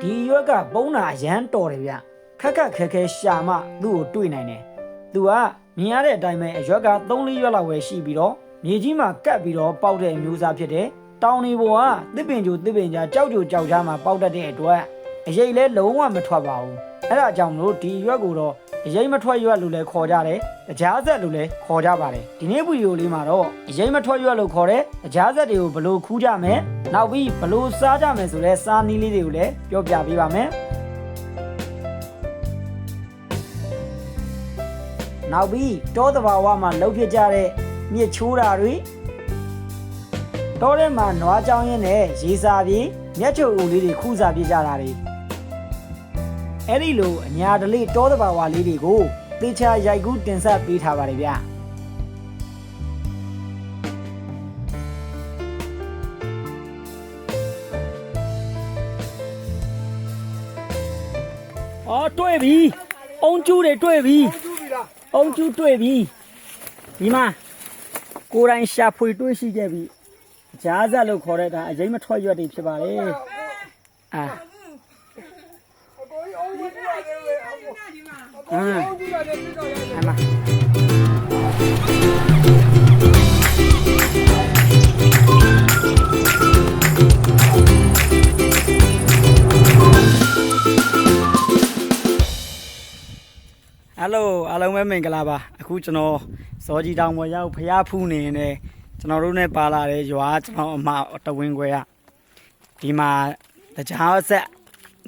ဒီရွက်ကပုံးတာအရန်တော်တယ်ဗျခက်ခက်ခဲခဲရှာမှသူ့ကိုတွေ့နိုင်တယ်သူကမြင်ရတဲ့အတိုင်းပဲအရွက်က3-4ရွက်လောက်ပဲရှိပြီးတော့မြေကြီးမှာကပ်ပြီးတော့ပေါက်တဲ့အမျိုးအစားဖြစ်တယ်တောင်တွေပေါ်ကတစ်ပင်ကျူတစ်ပင်ကြားကြောက်ကြူကြောက်ကြားမှာပေါက်တတ်တဲ့အတွက်အရေးလဲလုံးဝမထွက်ပါဘူးအဲ့ဒါကြောင့်မလို့ဒီရွက်ကိုတော့အရေးမထွက်ရွက်လို့လည်းခေါ်ကြတယ်။ကြားဆက်လို့လည်းခေါ်ကြပါတယ်။ဒီနေ့ဗီဒီယိုလေးမှာတော့အရေးမထွက်ရွက်လို့ခေါ်တဲ့ကြားဆက်တွေကိုဘယ်လိုခူးကြမယ်။ နောက်ပြီးဘယ်လိုစားကြမယ်ဆိုလဲစားနည်းလေးတွေကိုလည်းပြောပြပေးပါမယ်။နောက်ပြီးတောတဘာဝမှာလှုပ်ဖြစ်ကြတဲ့မြစ်ချိုးတာတွေတောထဲမှာနွားကြောင်ရင်းနဲ့ရေစာပြေမျက်ချုပ်ဦးလေးတွေခူးစားပြကြတာတွေအဲ့ဒီလိုအညာတလေးတောတဘာဝလေးတွေကိုသေချာရိုက်ကူးတင်ဆက်ပေးထားပါတယ်ဗျ။ တွေ့ပြီ။အုံကျူးတွေတွေ့ပြီ။အုံကျူးတွေ့ပြီ။ဒီမှာကိုယ်တိုင်ရှာဖွေတွေ့ရှိခဲ့ပြီ။ကြားဆက်လို့ခေါ်တဲ့ဒါအရင်မထွက်ရွက်တွေဖြစ်ပါလေ။အာ။အင်းအမ ဟယ်လိုအားလုံးပဲမင်္ဂလာပါအခုကျွန်တော်စောကြီးတောင်ပေါ်ရောက်ဖျားဖူးနေနေကျွန်တော်တို့နဲ့ပါလာတဲ့ရွာကျွန်တော်အမတဝင်းခွဲကဒီမှာတကြားဆက်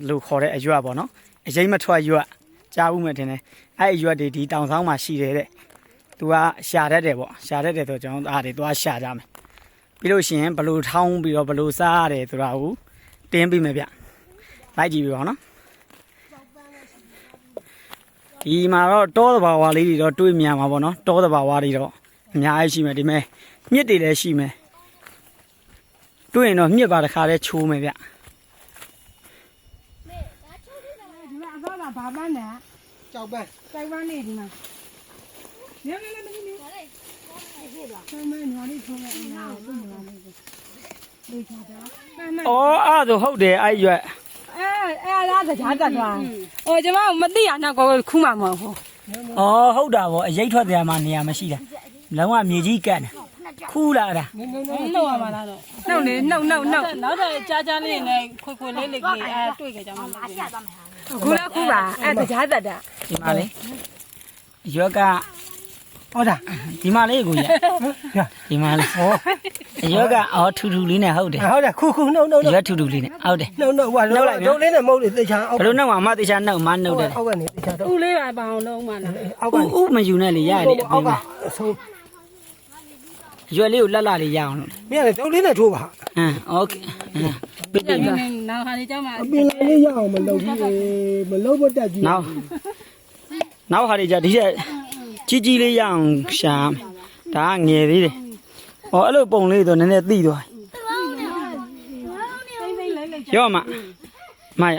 လို့ခေါ်တဲ့အရွက်ပေါ့နော်အရင်မထွက်ရွက်ကြားဦးမယ်ထင်တယ်အဲ့အရွက်တွေဒီတောင်ဆောင်မှာရှိတယ်တဲ့သူကရှာတတ်တယ်ပေါ့ရှာတတ်တယ်ဆိုတော့ကျွန်တော်အားတွေသူကရှာကြမယ်ပြီးလို့ရှိရင်ဘလို့ထောင်းပြီးတော့ဘလို့စားရတယ်ဆိုတာကိုတင်းပြီးမယ်ဗျလိုက်ကြည့်ပြပါဦးနော် ဒီမှာတော့တောသဘာဝလေးတွေတော့တွေးမြင်မှာပေါ့နော်တောသဘာဝတွေတော့အများကြီးရှိမယ်ဒီမဲ့မြစ်တွေလည်းရှိမယ်တွေးရင်တော့မြစ်ပါတစ်ခါတည်းချိုးမယ်ဗျဒီမှာအတော့လာဘာပန်းလဲကြောက်ပန်းစိုက်ပန်းနေဒီမှာညနေနေမင်းနေဆောင်းမညော်လေးထုံးလိုက်အောင်လားသူ့ညော်လေးကိုလေးချတာပန်းမဩအဲ့ဒါဆိုဟုတ်တယ်အဲ့ရွက် အဲအဲလားတကြားတက်သွားဟိုကျမမသိရတော့ကိုခူးမှာမဟုတ်ဩဟုတ်တာဗောအရိတ်ထွက်တယ်မှာနေရာမရှိတာလုံးဝမြေကြီးကတ်တယ်ခူးလာတာဘူးနှုတ်ရမှာလားတော့နှုတ်လေနှုတ်နှုတ်နှုတ်နောက်တော့ကြားကြားလေးနဲ့ခွေခွေလေးလေးကြီးအဲတွေ့ကြကြမှာလို့ပြောခုလားခူးပါအဲတကြားတက်တာဒီမှာလေရွက်က ဟုတ်တာဒီမှာလေးကိုရဒီမှာလေးဟောရွက်ကအော်ထူထူလေးနဲ့ဟုတ်တယ် ဟုတ်တယ်ခုခုနှုတ်နှုတ်နှုတ် ရွက်ထူထူလေးနဲ့ဟုတ်တယ် နှုတ်နှုတ်ဟို နှုတ်လိုက်နော် လုံးလေးနဲ့မဟုတ်လေသေချာအောက် ဘယ်လိုနဲ့မှမတေချာနှုတ်မနှုတ်တယ် အောက်ကနေသေချာတော့ ဥလေးပါပအောင်လုံးမှလား အောက် ဥ ကနေ ဥမယူနဲ့လေရတယ်လေအ အော ပြင် က်က မှာ အဆုံး ရွက်လေးကိုလက်လာလေးရအောင်လို့ မြင်တယ်တုံးလေးနဲ့ထိုးပါ ဟမ်โอเคပြည့် ပြ ပြ ပြ ည့် နေနောက်ဟာဒီเจ้าမှာ အပင်လေးရအောင်မလုပ်ဘူးမလုပ်ဖို့တက်ကြီး နောက်နောက်ဟာတွေじゃဒီချက် ကြီးကြီးလေးရအောင်ရှာမယ်ဒါကငယ်သေးတယ်ဟောအဲ့လိုပုံလေးတော့နည်းနည်းသိသွားရောမမရ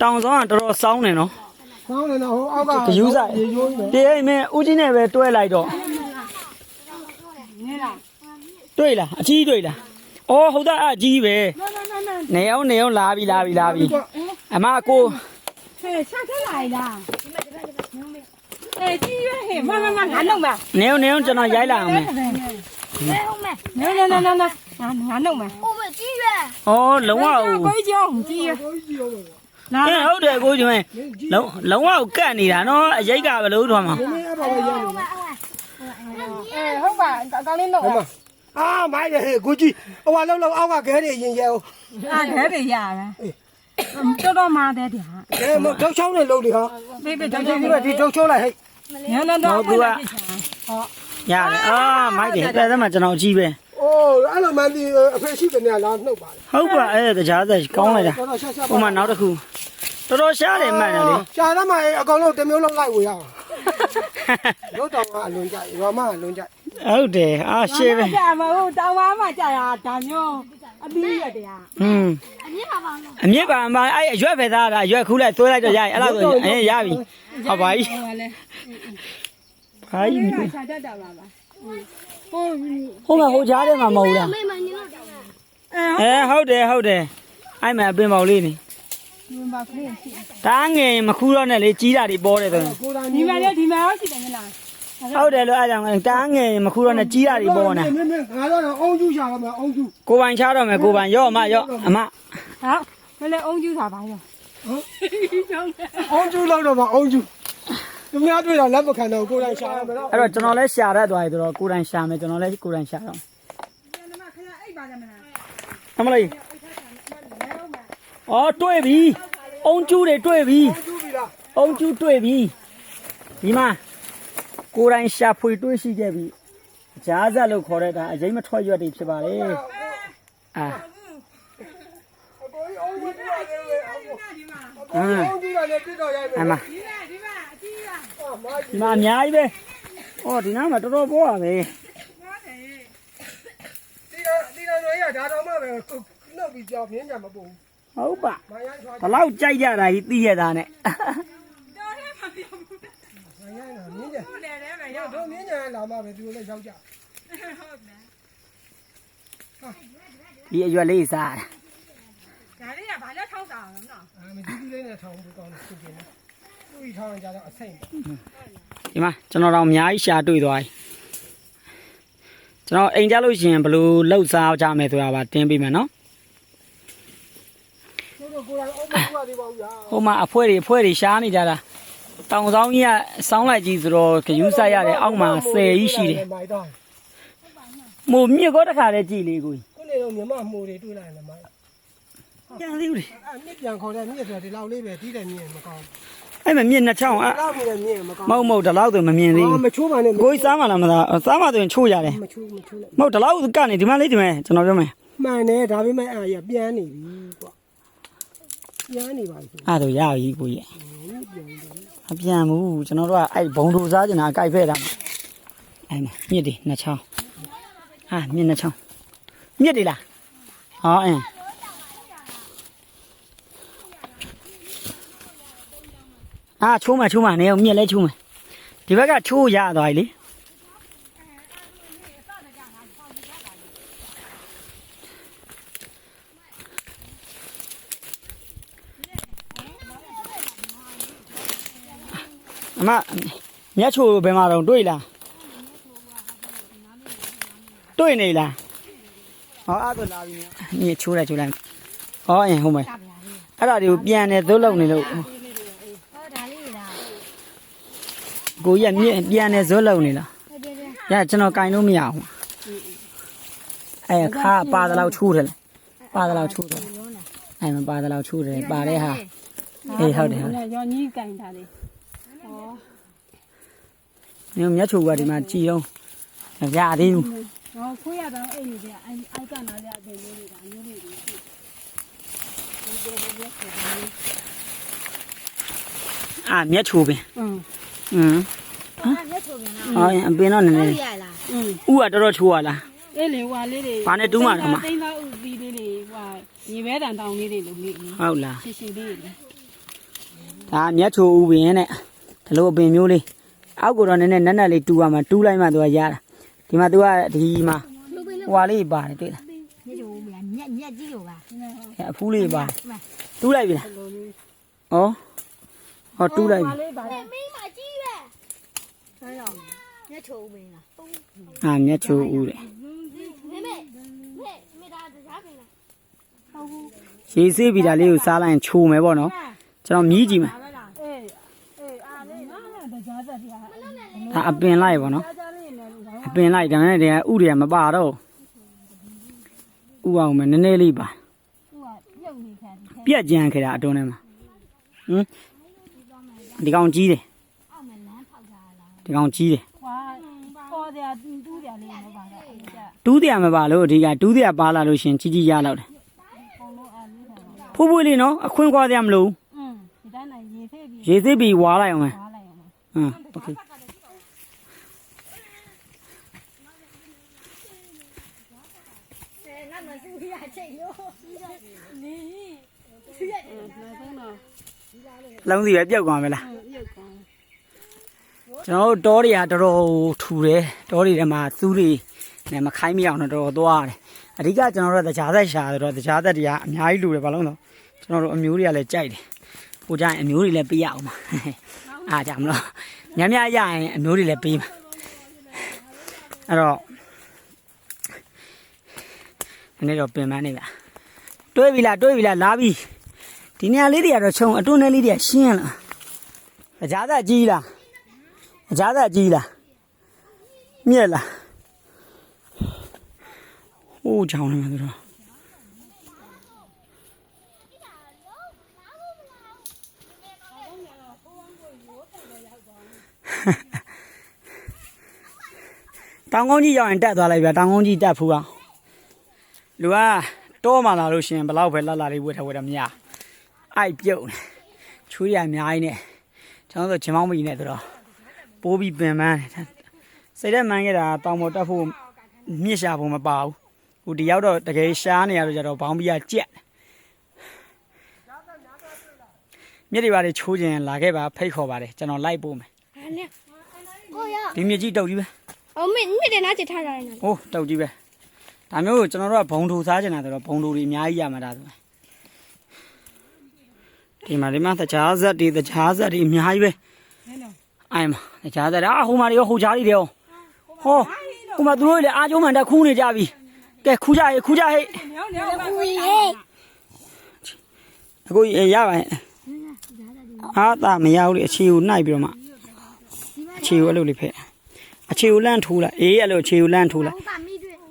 တောင်ဆောင်ကတော်တော်စောင်းနေနော်ဆောင်းနေတော့ဟိုအောက်ကကယူဆိုင်ရေရိုးနေတေးအိမ်မဲဦးကြီးနဲ့ပဲတွဲလိုက်တော့တွေ့လားအကြီးတွေ့လားအော်ဟုတ်တာအကြီးပဲနေအောင်နေအောင်လာပြီလာပြီလာပြီ အမကိုဟဲ့ရှာထက်လာလားအဲကြီးရွဟဲ့မမမငါနှုတ်မှာနေအောင်နေအောင်ကျွန်တော်ရိုက်လာအောင်မယ်နော်နော်နော်နော်ငါငါနှုတ်မှာအော်လုံးဝဟိုကိုကြောင်ကြီးရွလာအဲဟုတ်တယ်ကိုကျွန်းလုံးလုံးဝကတ်နေတာနော်အရိတ်ကဘလို့ထွားမှာမင်းအဲ့ပါပဲရနေအဲဟုတ်ပါအကောင်းလေးနှုတ်ဟိုမှာအာမိုက်တယ်ဟဲ့ကိုကြီးဟိုကလောက်လောက်အောက်ကခဲတွေရင်ရဲအောင်အာခဲတွေရပဲ တော်တော်မာတဲ့တည်းဟာကဲမထောက်ချောင်းနဲ့လုံးလေဟာဘေးဘေးဒီတော်ဒီတော်ဒီထောက်ချောင်းလိုက်ဟဲ့ညနေတော့ရတယ်အာမိုက်တယ်တဲ့သမကျွန်တော်အကြီးပဲအိုးအဲ့လိုမှန်ဒီအဖေရှိကနေလာနှုတ်ပါလေဟုတ်ပါအဲတကြားသက်ကောင်းလိုက်တာတော်တော်ရှာရှာဟိုမှာနောက်တစ်ခုတော်တော်ရှားတယ်မှန်တယ်လေရှာရမှာအကောင်လုံးတစ်မျိုးလုံးလိုက်ဝေရအောင်လို့တောင်ကအလွန်ကြရွာမအလွန်ကြဟုတ်တယ်အာရှေးပဲကြာမဟုတ်တောင်းပါမှကြာတာဒါမျိုး အပြီးရတရား อืมအမြင့်ပါပါအမြင့်ပါပါအဲ့အရွက်ပဲသားတာအရွက်ခူးလိုက်သွေးလိုက်တော့ရရင်အဲ့လိုဆိုအေးရပြီဟုတ်ပါပြီ ဟိုကလည်း ဘာကြီး ရှာတတ်တာပါပါ ဟိုမှာဟိုကြားထဲမှာမဟုတ်လား 妹妹 အဲဟုတ်တယ်ဟုတ်တယ်အဲ့မှာအပင်ပေါက်လေးနေ ဒီမှာကလေးရှိ ဒါငယ်မခူးတော့နဲ့လေကြီးတာတွေပေါ်တယ်ဆိုရင် ကိုယ်တိုင် ဒီမှာလည်းဒီမှာရောရှိတယ်မလား ဟုတ်တယ်လို့အဲ့ကြောင့်ဒါငယ်မခူးတော့နဲ့ကြီးတာတွေပေါ်နေမင်းမင်းငါတော့အုံကျူရှာရမှာအုံကျူကိုပိုင်ချတော့မယ်ကိုပိုင်ရော့အမရော့အမဟုတ်မလဲအုံကျူးတာပါရောအုံကျူလောက်တော့မအုံကျူသူများတွေ့တာလက်မခံတော့ကိုယ်တိုင်ရှာရမှာတော့အဲ့တော့ကျွန်တော်လည်းရှာရသွားပြီဆိုတော့ကိုယ်တိုင်ရှာမယ်ကျွန်တော်လည်းကိုယ်တိုင်ရှာတော့ဒီမှာခဏအိတ်ပါကြမလားအမလေးအော်တွေ့ပြီအုံကျူးတွေတွေ့ပြီကျူပြီလားအုံကျူးတွေ့ပြီဒီမှာ ကိုယ်တိုင်ရှာဖွေတွေ့ရှိခဲ့ပြီကြားဆက်လို့ခေါ်တဲ့ဒါအရင်မထွက်ရွက်တွေဖြစ်ပါလေအာအကိုကြီးအုံကျူပြရတယ်လေအကိုဒီမှာအင်းအုံကျူကလည်းတစ်တော့ရိုက်မယ်အမဒီမှာဒီမှာအကြီးကမာဒီမှာအများကြီးပဲဩဒီနားမှာတော်တော်ပေါ်ပါပဲဒီတော့ဒီတော့ရဒါတော့မှပဲနှုတ်ပြီးကြောက်မြင်းကြမပုံဟုတ်ပါမရိုင်းထွားဘလောက်ကြိုက်ကြတာကြီးသိရတာနဲ့မ ရိုင်းတာမြင်းကြတို့မြင်းကြလာမှပဲသူလည်းရောက်ကြဒီအရွက်လေးစားတာဒါလေးကဘာလဲထောက်တာအောင်နော်အာမကြီးကြီးလေးနဲ့ထောင်းပြီးကောင်းတယ်သူကင်းသူ့ဤထောင်းကြတော့အစိမ့်ဒီမှာကျွန်တော်တော့အများကြီးရှာတွေ့သွားပြီကျွန်တော်အိမ်ကြလို့ရှိရင်ဘယ်လိုလှုပ်စားကြမယ်ဆိုတာပါတင်းပေးမယ်နော်တို့တို့ကိုယ်တိုင်အုံကျူရသေးပါဘူးညာဟိုမှာအဖွဲတွေအဖွဲတွေရှားနေကြတာ တောင်ဆောင်ကြီးကစောင်းလိုက်ကြီးဆိုတော့ဂယူးဆက်ရတယ်အောက်မှာဆယ်ကြီးရှိတယ်မိုက်တော့မို့မြစ်ကောတခါတည်းကြည်လေးကိုခုနေတော့မြမမှုတွေတွေ့လိုက်တယ်မိုက်ပြန်သေးဘူးလေအဲ့မြစ်ပြန်ခေါ်တဲ့မြစ်ဆိုဒီလောက်လေးပဲတီးတယ်မြင်မကောင်းအဲ့မှာမြစ်နှစ်ချောင်းအလောက်ပြီးလည်းမြင်မကောင်းမဟုတ်မဟုတ်ဒီလောက်ဆိုမမြင်သေးဘူးမချိုးပါနဲ့ကိုကြီးစားမှလားမသားစားမှဆိုရင်ချိုးရတယ်မချိုးမချိုးနဲ့မဟုတ်ဒီလောက်ကနေဒီမှာလေးဒီမှာကျွန်တော်ပြောမယ်မှန်တယ်ဒါပေမဲ့အာရပြန်နေပြီကွာပြန်နေပါပြီအဲ့ဒါဆိုရပြီကိုကြီး အပြန်ဘူးကျွန်တော်တို့ကအဲ့ဘုံတို့စားကျင်တာအကြိုက်ဖဲ့တာအဲ့မှာမြစ်တွေနှစ်ချောင်းဟာမြစ်နှစ်ချောင်းမြစ်တွေလားဟောအင်းအာချိုးမချိုးမနေအောင်မြစ်လဲချိုးမဒီဘက်ကချိုးရသွားပြီလေ အမမြတ်ချိုးဘယ်မှာတော့တွေ့လားတွေ့နေလားဟောအဲ့ဒါလာပြီမြစ်ချိုးလိုက်ချိုးလိုက်ဟောအင်းဟုတ်မယ်အဲ့ဒါတွေကိုပြန်နေသွတ်လုံနေလို့ဟောဒါလေးလားကိုကြီးကမြင့်ပြန်နေဇွတ်လုံနေလားဟုတ်တယ်တယ်။ရကျွန်တော်ကင်လို့မရအောင်။အဲခါပါတလောက်ချိုးတယ်လေ။ပါတလောက်ချိုးတယ်။အဲမပါတလောက်ချိုးတယ်ပါတဲ့ဟာ။အေးဟုတ်တယ်ဟုတ်တယ်ရော်ကြီးကင်တာလေ။ ညမျက်ချိုကဒီမှာကြည်အောင်မရသေးဘူး ဟောခွေးရတော့အဲ့ဒီကအိုင်အိုက်ကနာကြအပြင်လေးတွေကအမျိုးလေးတွေ ။အာမျက်ချိုပင် อืม ။อืม ဟာလက်ချိုပြန်လား ဟောအပင်တော့နည်းနည်း ရလား อืม ဥကတော်တော်ချိုးရလား အဲ့လေဟွာလေးတွေ ဘာနဲ့တူးမှာလဲမ သိန်းသားဥသီးလေးတွေဟွာညီပဲတန်တောင်လေးတွေလိုလေး ။ဟုတ်လား ရှည်ရှည်လေးတွေ ။ဒါမျက်ချိုဥပင်နဲ့ ဒီလိုအပင်မျိုးလေးအောက်ကတော့နည်းနည်းနက်နက်လေးတူရမှာတူးလိုက်မှသူကရတာ။ဒီမှာသူကဒီမှာဟွာလေးပါတယ်တွေ့လားညချိုမြက်ညက်ညက်ကြီးလို့ပါ။အဲအဖူးလေးပါတယ်။တူးလိုက်ပြီလား။ဩ။ဟောတူးလိုက်ပြီလေးပါလေမင်းမကြီးပဲဟဲ့ရောညက်ချိုမင်းလား။အာမျက်ချိုဥတဲ့မေမေမေမေဒါတရားပြင်လားရေဆေးပြီးတာလေးကိုစားလိုက်ရင်ချိုမယ်ပေါ့နော်ကျွန်တော်မြည်ကြည့်မယ် ဒါပဲလား အေးအေးအားလေးနားနဲ့တ ကြားသက်တရားဒါအပင်လိုက်ပေါ့နော်ကြားကြားလေးနဲ့တော့အပင်လိုက်ဒါနဲ့တည်းကဥတွေကမပါတော့ဥအောင်မယ်နည်းနည်းလေးပါသူကပြုတ်နေခံတယ်ပြက်ကြံခဲ့တာအတွန်းထဲမှာဟမ်ဒီကောင်ကြီးတယ်အောက်မှာလမ်းဖောက်ထားလားဒီကောင်ကြီးတယ်ဟွာပေါ်တယ်တူးတယ်လေးမပါတော့အဲ့ဒါတူးတယ်မပါလို့အဓိကတူးတယ်ပါလာလို့ရှရင်ကြီးကြီးရလောက်တယ်ပုံလို့အားလေးတာဖိုးဖွေးလေးနော်အခွင့်ခွာတယ်မလို့อืมဒီတိုင်းနိုင်ရေသေးပြီးရေသေးပြီးဝါလိုက်အောင်မယ် 응, 오케 이. လုံးစီပဲပြုတ်သွားမလားကျွန်တော်တို့တောတွေကတော်တော်ထူတယ်တောတွေထဲမှာသူးတွေနဲ့မခိုင်းမရအောင်တော့တော်တော်သွားရတယ်အဓိကကျွန်တော်တို့ကကြားသက်ရှာဆိုတော့ကြားသက်တွေကအများကြီးလူတယ်ဘာလို့လဲကျွန်တော်တို့အမျိုးတွေကလည်းကြိုက်တယ်ကိုကြိုက်အမျိုးတွေလည်းပြရအောင်ပါ အားကြမလို့များများရရင်အမျိုးတွေလည်းပေးမှာအဲ့တော့ဒီနေ့တော့ပင်ပန်းနေလားတွေးပြီလားတွေးပြီလားလာပြီဒီနေရာလေးတွေကတော့ခြုံအတွန်းထဲလေးတွေကရှင်းလားအကြသက်ကြီးလားအကြသက်ကြီးလားမြက်လားဟိုးချောင်းနေမှာဆိုတော့ တောင်ကုန်းကြီးရောက်ရင်တက်သွားလိုက်ဗျာတောင်ကုန်းကြီးတက်ဖူးအောင်လူကတောမှလာလို့ရှရင်ဘလောက်ပဲလှလှလေးဝတ်ထားဝတ်တယ်မရအိုက်ပြုတ်နေချွေးရအများကြီးနဲ့ကျွန်တော်တို့ဂျင်မောင်းမကြီးနဲ့ဆိုတော့ပိုးပြီးပင်ပန်းတယ်စိတ်ထဲမှန်းခဲ့တာတောင်ပေါ်တက်ဖို့မြစ်ရှာဖို့မပါဘူးဟိုဒီရောက်တော့တကယ်ရှားနေရတော့ကြတော့ဘောင်းပြီးကကြက်မြစ်တွေပါလေချိုးခြင်းလာခဲ့ပါဖိတ်ခေါ်ပါတယ်ကျွန်တော်လိုက်ပို့မယ်ကိုရဒီမြစ်ကြီးတုတ်ကြီးပဲ အမေမိတယ်နားချထားရတယ်နော်ဟိုးတုတ်ကြီးပဲဒါမျိုးကိုကျွန်တော်တို့ကဘုံထူစားချင်တာဆိုတော့ဘုံထူတွေအများကြီးရမှာဒါဆိုဒီမှာဒီမှာတခြားဇက်တွေတခြားဇက်တွေအများကြီးပဲအိုင်မတခြားဇက်တွေအာဟိုမှာတွေရောဟိုချားတွေရောဟောဟိုမှာသူတို့လည်းအားကျုံးမှန်တက်ခူးနေကြပြီကဲခူးကြရေခူးကြဟဲ့ဦးရေအခုရရပါရဲ့အားသာမရဘူးလေအခြေကိုနှိုက်ပြီးတော့မှအခြေကိုအဲ့လိုလေးဖက် အခြေကိုလန့်ထိုးလိုက်အေးအဲ့လိုအခြေကိုလန့်ထိုးလိုက်ဟုတ်ပါမိတွေ့ဟွ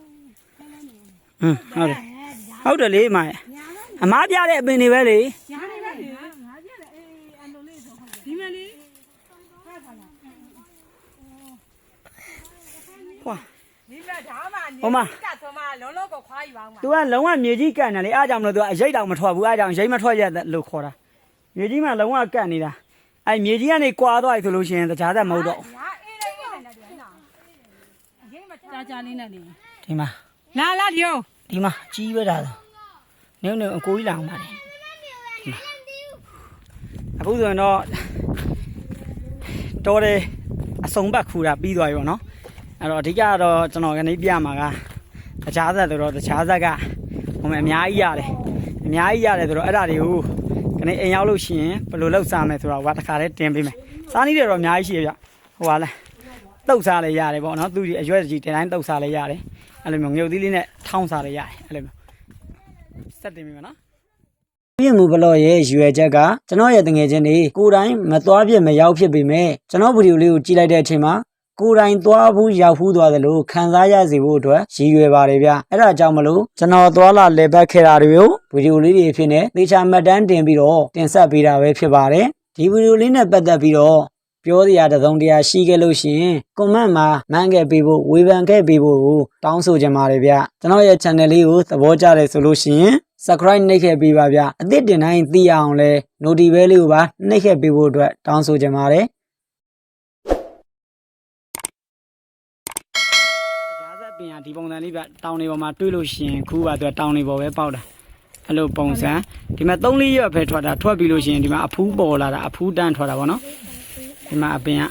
န်းဟုတ်တယ်ဟုတ်တယ်လေမရဲ့အမားပြတဲ့အပင်တွေပဲလေဒီမလေးဟွာဒီမဒါမှနေဟိုမှာကသွမလုံးလုံးကိုခွာယူပါဦးမှာ तू ကလုံးဝမြေကြီးကတ်နေလေအားကြောင့်မလို့ तू အရိတ်တောင်မထွက်ဘူးအားကြောင့်ရိတ်မထွက်ရလို့ခေါ်တာမြေကြီးမှလုံးဝကတ်နေတာအဲ့မြေကြီးကနေကွာသွားပြီဆိုလို့ရှိရင်တခြားသက်မဟုတ်တော့ဟာအေးလေးနဲ့တူနော်အရင်မ ကြာကြာလေးနဲ့လေဒီမှာလာလာဒီယောဒီမှာအကြီးပဲဒါဆိုနင်းနင်းအကိုကြီးလာအောင်ပါတယ်အခုဆိုရင်တော့တော်တယ်အစုံဘက်ခူတာပြီးသွားပြီပေါ့နော်အဲ့တော့အဓိကကတော့ကျွန်တော်ကနေပြမှာကတခြားဇက်ဆိုတော့တခြားဇက်ကဟိုမှာအများကြီးရတယ်အများကြီးရတယ်ဆိုတော့အဲ့ဒါတွေကိုကနေအိမ်ရောက်လို့ရှိရင်ဘယ်လိုလုပ်စားမယ်ဆိုတော့ဟိုကတခါတည်းတင်ပေးမယ်စားနည်းတွေတော့အများကြီးရှိရပြဟိုကလဲ တုတ်စားလည်းရတယ်ပေါ့နော်သူဒီအရွက်ကြီးတင်တိုင်းတုတ်စားလည်းရတယ်အဲ့လိုမျိုးငုတ်သီးလေးနဲ့ထောင်းစားလည်းရတယ်အဲ့လိုမျိုးစက်တင်ပြီမနော်ပြည့်မှုဘလော့ရဲ့ရွယ်ချက်ကကျွန်တော်ရဲ့တငယ်ချင်းတွေကိုယ်တိုင်မသွားဖြစ်မရောက်ဖြစ်ပေမဲ့ကျွန်တော်ဗီဒီယိုလေးကိုကြည့်လိုက်တဲ့အချိန်မှာကိုယ်တိုင်သွားဘူးရောက်ဘူးသွားသလိုခံစားရစေဖို့အတွက်ရည်ရွယ်ပါတယ်ဗျအဲ့ဒါကြောင့်မလို့ကျွန်တော်သွားလာလေပတ်ခဲ့တာတွေကိုဗီဒီယိုလေးတွေဖြစ်နေသေချာမှတ်တမ်းတင်ပြီးတော့တင်ဆက်ပေးတာပဲဖြစ်ပါတယ်ဒီဗီဒီယိုလေးနဲ့ပတ်သက်ပြီးတော့ ပြောစရာတစ်စုံတစ်ရာရှိခဲ့လို့ရှိရင် comment မှာမှန်းခဲ့ပေးဖို့ဝေဖန်ခဲ့ပေးဖို့ကိုတောင်းဆိုချင်ပါတယ်ဗျကျွန်တော်ရဲ့ channel လေးကိုသဘောကျတယ်ဆိုလို့ရှိရင် subscribe နှိပ်ခဲ့ပေးပါဗျအသစ်တင်တိုင်းသိရအောင်လဲ notification လေးကိုပါနှိပ်ခဲ့ပေးဖို့အတွက်တောင်းဆိုချင်ပါတယ်ကြားဆက်ပင်ကဒီပုံစံလေးဗျတောင်တွေပေါ်မှာတွေးလို့ရှိရင်ခုကသူကတောင်တွေပေါ်ပဲပေါက်တာအဲ့လိုပုံစံဒီမှာ3လေးရက်ပဲထွက်တာထွက်ပြီးလို့ရှိရင်ဒီမှာအဖူးပေါ်လာတာအဖူးတန်းထွက်တာပေါ့နော် ဒီမှာအပင်က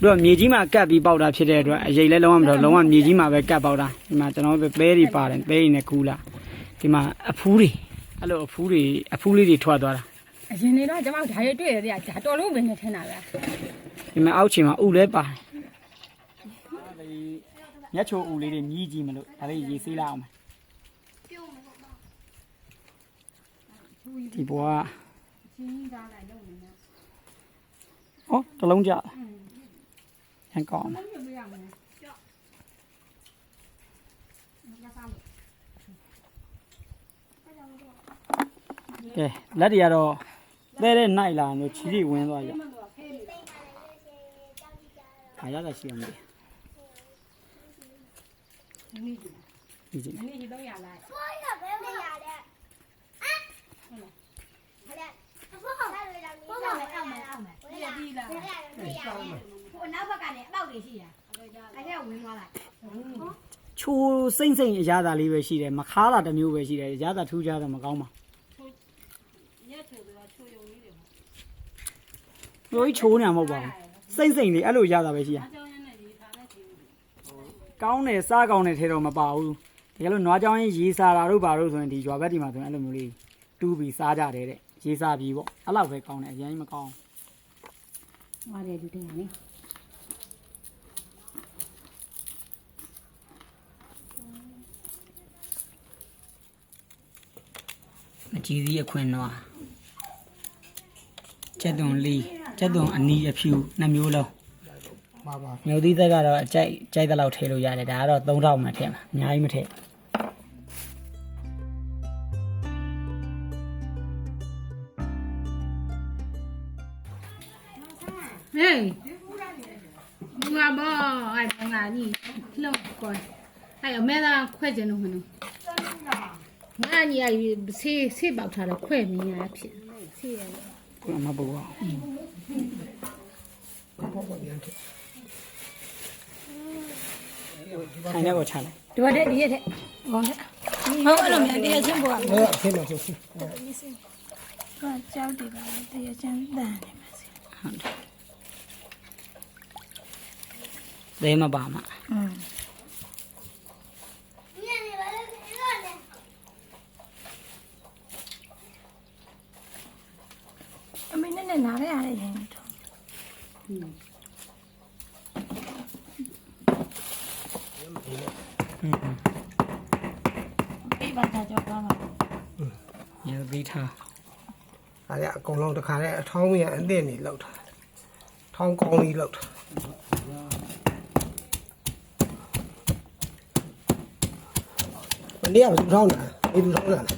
သူကမြေကြီးမှာကတ်ပြီးပေါက်တာဖြစ်တဲ့အတွက်အရေးလဲလုံးဝမတော့လုံးဝမြေကြီးမှာပဲကတ်ပေါက်တာဒီမှာကျွန်တော်တို့ပဲတွေပါတယ်ပဲတွေနဲ့ကူးလာဒီမှာအဖူးတွေအဲ့လိုအဖူးတွေအဖူးလေးတွေထွက်သွားတာအရင်နေတော့ကျွန်မဓာတ်ရတွေ့ရတယ်ကြာတော်လို့ပဲနေထင်တာဗျာဒီမှာအောက်ချင်မှာဥလဲပါတယ်ညက်ချိုဥလေးတွေမြည်ကြည့်မလို့ဒါလေးရေးဆေးလိုက်အောင်မယ်ဒီဘွား Ủa, tao lông chợ Hàng còn mà Ok, lát đi ra rồi Đây đây này là nó chỉ đi quên rồi vậy Phải ra là xì đi Đi gì? Gì? Đi gì? Đi gì? Đi? အောင်မယ်ဒီဒီလာဟိုနောက်ဘက်ကနေအပေါက်တွေရှိတာအဲ့ဒါဝင်သွားလိုက်ချိုးစိမ့်စိမ့်အရသာလေးပဲရှိတယ်မခါတာတစ်မျိုးပဲရှိတယ်အရသာထူးခြားတာမကောင်းပါရက်ချိုဆိုတော့ချိုယုံလေးတွေဘူးတို့ချိုးနေမှာမဟုတ်ပါဘူးစိမ့်စိမ့်လေးအဲ့လိုရတာပဲရှိရအကြောင်းရနဲ့ရေးထားတဲ့ဒီကောင်းတယ်စားကောင်းတယ်ထဲတော့မပါဘူးဒီကယ်လို့နွားကြောင်းရင်ရေစာတာတို့ဘာတို့ဆိုရင်ဒီရွာဘက်ဒီမှာဆိုရင်အဲ့လိုမျိုးလေးတူးပြီးစားကြတယ်တဲ့ရေစာပြီးပေါ့အဲ့လောက်ပဲကောင်းတယ်အရင်မကောင်း ဟောတယ်လူတွေကလေအကြီးကြီးအခွင့်နွားကျက်သွန်လီကျက်သွန်အနီးအဖြူနှစ်မျိုးလုံးပါပါမျိုးသီးသက်ကတော့အကြိုက်ကြိုက်တဲ့လောက်ထည့်လို့ရတယ်ဒါကတော့3000မှထည့်မှာအများကြီးမထည့် ဟေးဘူကဘောအဲ့ဒါငါညီလောက်ကွာအဲ့အမေသာခွဲကျင်လို့မလို့ငါညီအဲ့ဆေးဆေးပေါက်ထားတော့ခွဲမင်းရဖြစ်ဆေးရကိုယ်မပူအောင်ပေါ့ပေါ့ပြန်ထည့်ခိုင်းတဲ့ကိုချလိုက်ဒီဘက်ဒီရက်တဲ့ဟောတဲ့ဟုတ်အဲ့လိုမျိုးတရားချင်းပေါ်အဲ့အဖေမချုပ်စီကကြောက်တယ်ပါတရားချင်းတန်တယ်ပါစေ သဲမပါမှာอืมအမေနဲ့နဲ့နားရရတယ်ရင်တော့ပြပါတာကြောက်ပါမှာမျိုးသီးထားအဲ့ဒါအကုန်လုံးတစ်ခါတည်းအထောင်းမရအသင့်နေလောက်တာထောင်းကောင်းကြီးလောက်တာ မနေ့ကဘယ်သူထောင်းတာဘယ်သူထောင်းတာလဲ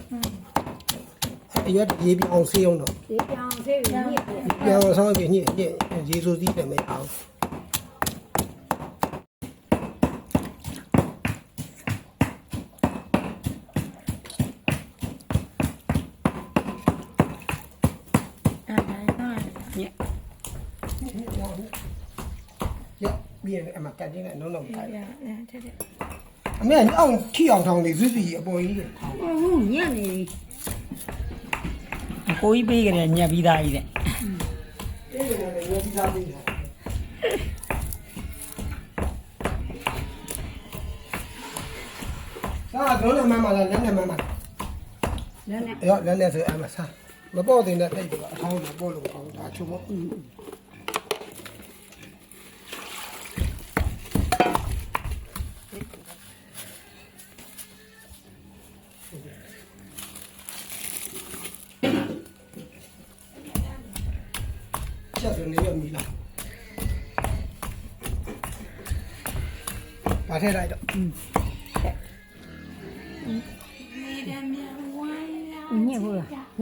အရွက်ရေးပြောင်းစေးအောင်တော့ဒီပြောင်းဆေးရညစ်တယ်ပြောင်းဆောင်ပြညစ်ညစ်ရေဆိုစီးတယ်မအောင်အဲ့ဒါတော့ညက်ရပြီးရင်အမကတ်တင်းနဲ့လုံးလုံးထိုင်ရရတဲ့တဲ့အမေအောင် ထီအောင်ထောင်းနေစွစီအပေါ်ကြီးတယ်ဟုတ်ညံ့နေပြီအကိုကြီးပေးကြတယ်ညက်ပြီးသားကြီးတဲ့အဲ့ဒါလည်းရောပြီးသားပြီးတယ်စားတော့လည်းမမလားလည်းလည်းမမလည်းနဲ့ရောလည်းလည်းဆိုအမစားမပေါ်တင်တဲ့တိတ်ကအထောင်းမပေါ်လို့ကောင်းဒါချုပ်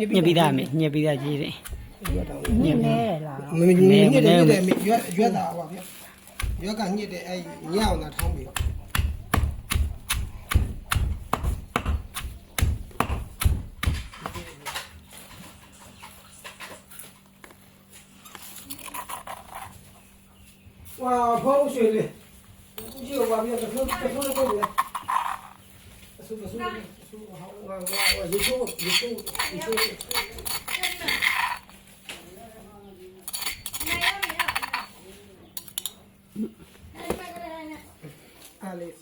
ညှက်ပြီးသားမေညှက်ပြီးသားကြီးတယ်ညစ်နေလားမမညစ်တယ်ညစ်တယ်ရွက်ရွက်တာပါဗျရွက်ကညစ်တယ်အဲညအောင်တာထောင်းပြီးဝါဖုံးရွှေလေးကြည့်ပါဗျာတစ်ခုတစ်ခုကိုလေအဆုပ်အဆုပ် Ouais. Allez.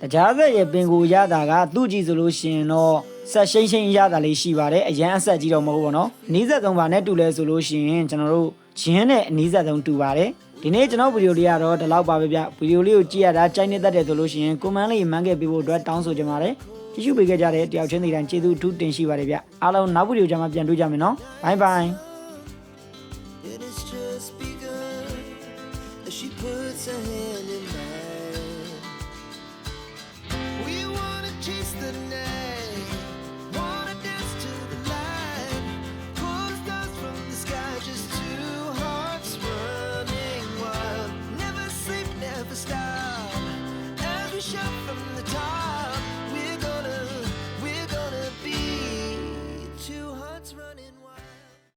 တကြားသက်ရဲ့ပင်ကိုရတာကသူ့ကြည့်ဆိုလို့ရှိရင်တော့ဆက်ရှိန်ရှိန်ရတာလေးရှိပါတယ်အရန်အဆက်ကြီးတော့မဟုတ်ဘူးเนาะအနည်းဆက်ဆုံးပါနဲ့တူလဲဆိုလို့ရှိရင်ကျွန်တော်တို့ဂျင်းနဲ့အနည်းဆက်ဆုံးတူပါတယ်ဒီနေ့ကျွန်တော်ဗီဒီယိုလေးကတော့ဒီလောက်ပါပဲဗျဗီဒီယိုလေးကိုကြည့်ရတာကြိုက်နေတတ်တယ်ဆိုလို့ရှိရင်ကွန်မန့်လေးမှန်းခဲ့ပေးဖို့အတွက်တောင်းဆိုကြပါတယ်ကြည့်ရှုပေးခဲ့ကြတဲ့တယောက်ချင်းစီတိုင်းကျေးဇူးအထူးတင်ရှိပါတယ်ဗျအားလုံးနောက်ဗီဒီယိုကြမှာပြန်တွေ့ကြမယ်နော်ဘိုင်ဘိုင်